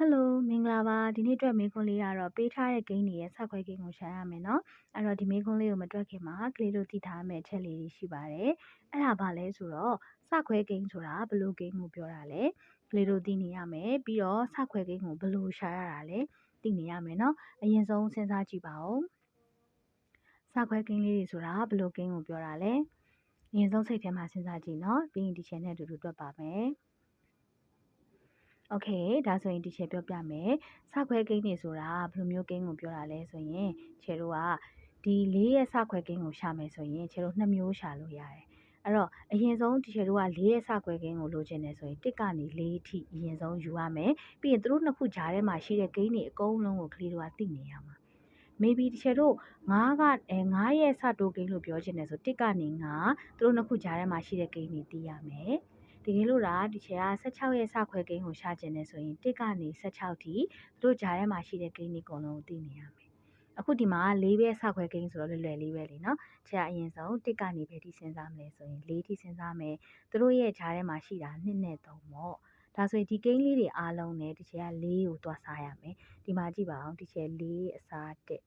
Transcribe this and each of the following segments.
ဟယ်လိုမင်္ဂလာပါဒီနေ့အတွက်မေးခွန်းလေးကတော့ပေးထားတဲ့ဂိမ်းတွေရဲ့ဆောက်ခွဲဂိမ်းကိုရှာရမယ်เนาะအဲ့တော့ဒီမေးခွန်းလေးကိုမတွက်ခင်မှာကလေးတို့သိထားမယ့်အချက်လေးတွေရှိပါတယ်အဲ့ဒါဘာလဲဆိုတော့ဆောက်ခွဲဂိမ်းဆိုတာဘယ်လိုဂိမ်းကိုပြောတာလဲကလေးတို့သိနေရမယ်ပြီးတော့ဆောက်ခွဲဂိမ်းကိုဘယ်လိုရှာရတာလဲသိနေရမယ်เนาะအရင်ဆုံးစဉ်းစားကြည့်ပါဦးဆောက်ခွဲဂိမ်းလေးတွေဆိုတာဘယ်လိုဂိမ်းကိုပြောတာလဲအရင်ဆုံးစိတ်ထဲမှာစဉ်းစားကြည့်เนาะပြီးရင်ဒီချက်နဲ့အတူတူတွက်ပါမယ် โอเคဒါဆိုရင်ဒီချက်ပြောပြမယ်စခွဲကိန်းနေဆိုတာဘယ်လိုမျိုးကိန်းကိုပြောတာလဲဆိုရင်ခြေတို့ကဒီ၄ရဲ့စခွဲကိန်းကိုရှာမယ်ဆိုရင်ခြေတို့နှစ်မျိုးရှာလို့ရတယ်အဲ့တော့အရင်ဆုံးဒီခြေတို့က၄ရဲ့စခွဲကိန်းကိုလိုချင်တယ်ဆိုရင်1ကနေ4အထိအရင်ဆုံးယူရမယ်ပြီးရင်သူတို့နှစ်ခုကြားထဲမှာရှိတဲ့ကိန်းတွေအကုန်လုံးကိုကလေးတို့ကသိနေရမှာ maybe တချို့တို့9ကအဲ9ရဲ့စတိုးကိန်းလို့ပြောချင်တယ်ဆို1ကနေ9သူတို့နှစ်ခုကြားထဲမှာရှိတဲ့ကိန်းတွေသိရမယ် တကယ်လို့ဒါဒီချေက16ရက်စခွဲကိန်းကိုရှာကျင်နေဆိုရင်1ကနေ16ထိသူတို့ဂျာထဲမှာရှိတဲ့ကိန်းတွေအကုန်လုံးကိုသိနေရမယ်အခုဒီမှာ၄ဘက်ဆောက်ခွဲကိန်းဆိုတော့လွယ်လွယ်လေးပဲလေနော်။ခြေအရင်ဆုံးတစ်ကနေဘယ်ထိစဉ်းစားမလဲဆိုရင်၄ထိစဉ်းစားမယ်။သူတို့ရဲ့ခြေထဲမှာရှိတာနှစ်နဲ့သုံးပေါ့။ဒါဆိုရင်ဒီကိန်းလေးတွေအားလုံးနဲ့ဒီခြေက၄ကိုတွားစားရမယ်။ဒီမှာကြည့်ပါအောင်ဒီခြေ၄အစား၁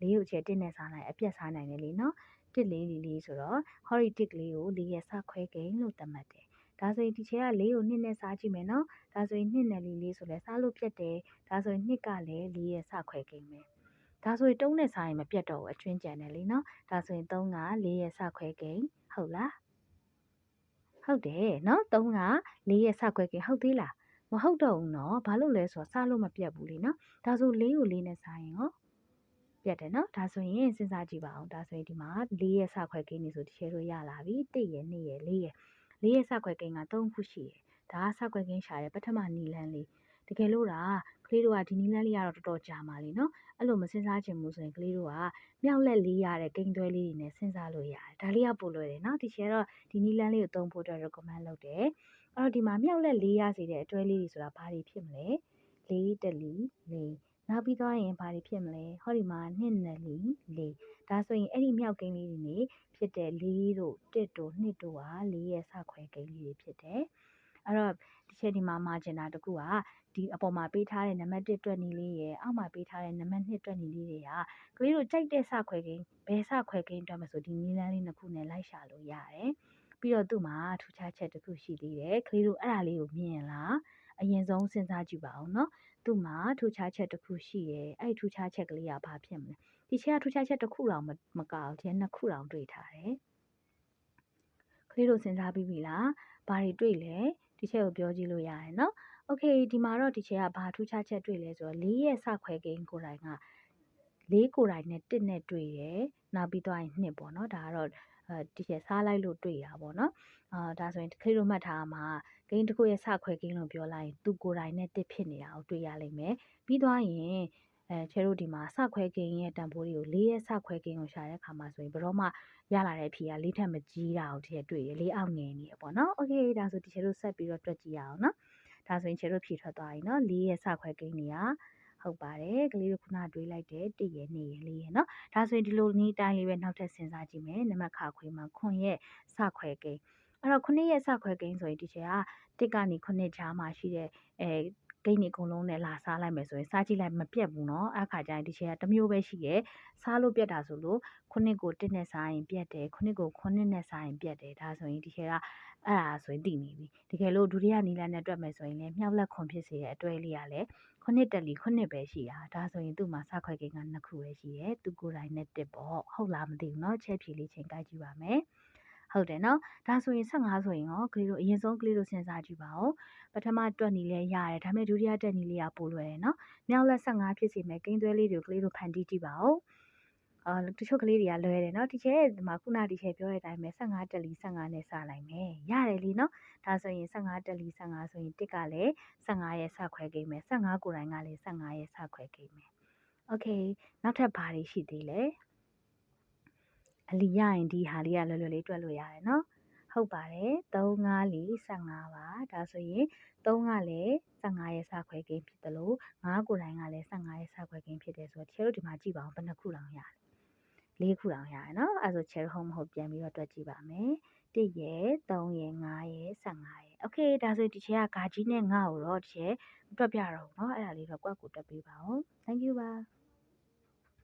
၄ကိုခြေ၁နဲ့စားနိုင်အပြက်စားနိုင်တယ်လေနော်။၁၄၄ဆိုတော့ horitic လေးကို၄ရဲ့ဆောက်ခွဲကိန်းလို့သတ်မှတ်တယ် ဒါဆိုရင်ဒီချက်က၄ကို2နဲ့စားကြည့်မယ်နော်ဒါဆိုရင်2နဲ့4လေးဆိုလဲစားလို့ပြတ်တယ်ဒါဆိုရင်2ကလည်း4ရဲ့စခွဲကိန်းပဲဒါဆိုရင်3နဲ့စားရင်မပြတ်တော့ဘူးအကျွင်းကြံတယ်လीနော်ဒါဆိုရင်3က4ရဲ့စခွဲကိန်းဟုတ်လားဟုတ်တယ်နော်3က4ရဲ့စခွဲကိန်းဟုတ်သေးလားမဟုတ်တော့ဘူးနော်ဘာလို့လဲဆိုတော့စားလို့မပြတ်ဘူးလीနော်ဒါဆို4ကို4နဲ့စားရင်ဟောပြတ်တယ်နော်ဒါဆိုရင်စဉ်းစားကြည့်ပါအောင်ဒါဆိုရင်ဒီမှာ4ရဲ့စခွဲကိန်းနေဆိုတချေလို့ရလာပြီ1ရဲ့2ရဲ့4ရဲ့ လေးရဲ့စကွက်ကိန်းက3ခုရှိတယ်။ဒါကစကွက်ကိန်းရှာတဲ့ပထမနီလန်းလေး။တကယ်လို့ဒါကလေးတို့ကဒီနီလန်းလေးကတော့တော်တော်ကြာပါလိမ့်နော်။အဲ့လိုမစဉ်းစားချင်ဘူးဆိုရင်ကလေးတို့ကမြောက်လက်လေးရတဲ့ကိန်းသွဲလေးတွေနဲ့စဉ်းစားလို့ရတယ်။ဒါလေးကပိုလွယ်တယ်နော်။ဒီချေတော့ဒီနီလန်းလေးကိုသုံးဖို့အတွက် recommend လုပ်တယ်။အဲ့တော့ဒီမှာမြောက်လက်လေးရစေတဲ့အတွဲလေးတွေဆိုတာဘာတွေဖြစ်မလဲ။လေးတလီလေးနောက်ပြီးသွားရင်ဘာတွေဖြစ်မလဲဟောဒီမှာနှစ်နယ်လီလေး ဒါဆိုရင်အဲ့ဒီမြောက်ကိန်းလေးတွေနေဖြစ်တဲ့၄တို့၁တို့၂တို့ဟာ၄ရဲ့စခွဲကိန်းလေးတွေဖြစ်တယ်အဲ့တော့ဒီချက်ဒီမှာမာဂျင်တာတကူကဒီအပေါ်မှာပေးထားတဲ့နံပါတ်1တွက်နေလေးရယ်အောက်မှာပေးထားတဲ့နံပါတ်2တွက်နေလေးတွေကကလေးတို့ကြိုက်တဲ့စခွဲကိန်းဘယ်စခွဲကိန်းတွက်မဆိုဒီနီလန်းလေးနှစ်ခုနဲ့လိုက်ရှာလို့ရတယ်ပြီးတော့သူ့မှာထူးခြားချက်တစ်ခုရှိသေးတယ်ကလေးတို့အဲ့ဒါလေးကိုမြင်လားအရင်ဆုံးစဉ်းစားကြည့်ပါအောင်နော်သူ့မှာထူးခြားချက်တစ်ခုရှိရယ်အဲ့ထူးခြားချက်ကလေးကဘာဖြစ်မလဲ ဒီချက်ကထူးခြားချက်တစ်ခုတောင်မကအောင်ဒီနှစ်ခုတောင်တွေ့ထားတယ်ကလေးတို့စဉ်းစားပြီးပြီလားဘာတွေတွေ့လဲဒီချက်ကိုပြောကြည့်လို့ရတယ်เนาะโอเคဒီမှာတော့ဒီချက်ကဘာထူးခြားချက်တွေ့လဲဆိုတော့၄ရဲ့စခွဲကိန်းကိုယ်တိုင်က၄ကိုယ်တိုင်နဲ့1နဲ့တွေ့တယ်နောက်ပြီးတော့2ပေါ့เนาะဒါကတော့အဲဒီချက်စားလိုက်လို့တွေ့တာပေါ့နော်အာဒါဆိုရင်ခရီးတို့မှတ်ထားမှာဂိမ်းတစ်ခုရဲ့စခွဲဂိမ်းလို့ပြောလိုက်ရင်သူကိုယ်တိုင်နဲ့တစ်ဖြစ်နေတာကိုတွေ့ရလိမ့်မယ်ပြီးသွားရင် အဲချဲတို့ဒီမှာစခွဲကင်ရဲ့တန်ဖိုးတွေကို၄ရက်စခွဲကင်ကိုရှာတဲ့အခါမှာဆိုရင်ဘရောမရလာတဲ့အဖြေက၄ထက်မကြီးတာကိုတည်းတွေ့ရ၄အောက်ငယ်နေရပေါ့နော်။ Okay ဒါဆိုဒီချဲတို့ဆက်ပြီးတော့တွက်ကြည့်ရအောင်နော်။ဒါဆိုရင်ချဲတို့ဖြေထွက်သွားပြီနော်။၄ရက်စခွဲကင်တွေကဟုတ်ပါတယ်ကလေးတို့ခုနတွေးလိုက်တယ်တည့်ရနေရလေးရနော်ဒါဆိုရင်ဒီလိုနေ့တိုင်းလေးပဲနောက်ထပ်စဉ်းစားကြည့်မယ်နံပါတ်ခခွေမှာခွန်ရဲ့စခွဲကိန်းအဲ့တော့ခုနှစ်ရဲ့စခွဲကိန်းဆိုရင်ဒီချေကတစ်ကနေခုနှစ်ချားမှာရှိတဲ့အဲ ဂိမ်းတွေအကုန်လုံးနဲ့လာစားလိုက်မယ်ဆိုရင်စားကြည့်လိုက်မပြတ်ဘူးเนาะအဲ့ခါကျရင်ဒီချက်ကတစ်မျိုးပဲရှိရဲ့စားလို့ပြတ်တာဆိုလို့ခုနှစ်ကို1နဲ့စားရင်ပြတ်တယ်ခုနှစ်ကိုခုနှစ်နဲ့စားရင်ပြတ်တယ်ဒါဆိုရင်ဒီချက်ကအဲ့ဒါဆိုရင်တည်နေပြီတကယ်လို့ဒုတိယနီလန်နဲ့တွက်မယ်ဆိုရင်လည်းမြောက်လက်ခွန်ဖြစ်စေတဲ့အတွဲလေးကလည်းခုနှစ်တက်လီခုနှစ်ပဲရှိတာဒါဆိုရင်သူ့မှာစခွဲကိန်းကနှစ်ခုပဲရှိတယ်သူကိုယ်တိုင်နဲ့တစ်ပေါ့ဟုတ်လားမသိဘူးเนาะချက်ဖြေလေးချိန်ကြိုက်ကြည့်ပါမယ် ဟုတ်တယ်နော်ဒါဆိုရင်15ဆိုရင်ရောကလေးတို့အရင်ဆုံးကလေးတို့စဉ်းစားကြည့်ပါဦးပထမတွက်နီလဲရတယ်ဒါပေမဲ့ဒုတိယတွက်နီလေးကပိုလွယ်တယ်နော်မြောက်လက်15ဖြစ်စီမဲ့ကိန်းသွဲလေးတွေကိုကလေးတို့ဖန်တီးကြည့်ပါဦးအာတချို့ကလေးတွေကလွယ်တယ်နော်ဒီချက်ဒီမှာခုနဒီချက်ပြောတဲ့အတိုင်းပဲ15တက်လီ15နဲ့စလိုက်မယ်ရတယ်လीနော်ဒါဆိုရင်15တက်လီ15ဆိုရင်တစ်ကလည်း15ရဲ့စခွဲကိန်းမယ်15ကိုယ်တိုင်ကလည်း15ရဲ့စခွဲကိန်းမယ်โอเคနောက်ထပ်ဘာတွေရှိသေးလဲ အလီရရင်ဒီဟာလေးကလွယ်လွယ်လေးတွက်လို့ရတယ်နော်ဟုတ်ပါတယ်3 5 4 15ပါဒါဆိုရင်3ကလည်း15ရဲ့စခွဲကိန်းဖြစ်တယ်လို့5ကိုယ်တိုင်ကလည်း15ရဲ့စခွဲကိန်းဖြစ်တယ်ဆိုတော့တချို့ဒီမှာကြည့်ပါအောင်ဘယ်နှခုလောင်ရတယ်၄ခုလောင်ရတယ်နော်အဲဆို cherry home မဟုတ်ပြန်ပြီးတော့တွက်ကြည့်ပါမယ်1ရဲ့3ရဲ့5ရဲ့15ရဲ့ โอเคဒါဆိုဒီချက်ကဂါကြီးနဲ့ငါ့ကိုတော့ဒီချက်တွက်ပြတော့ဘူးเนาะအဲ့ဒါလေးတော့ကွက်ကိုတွက်ပေးပါဦး thank you ပါ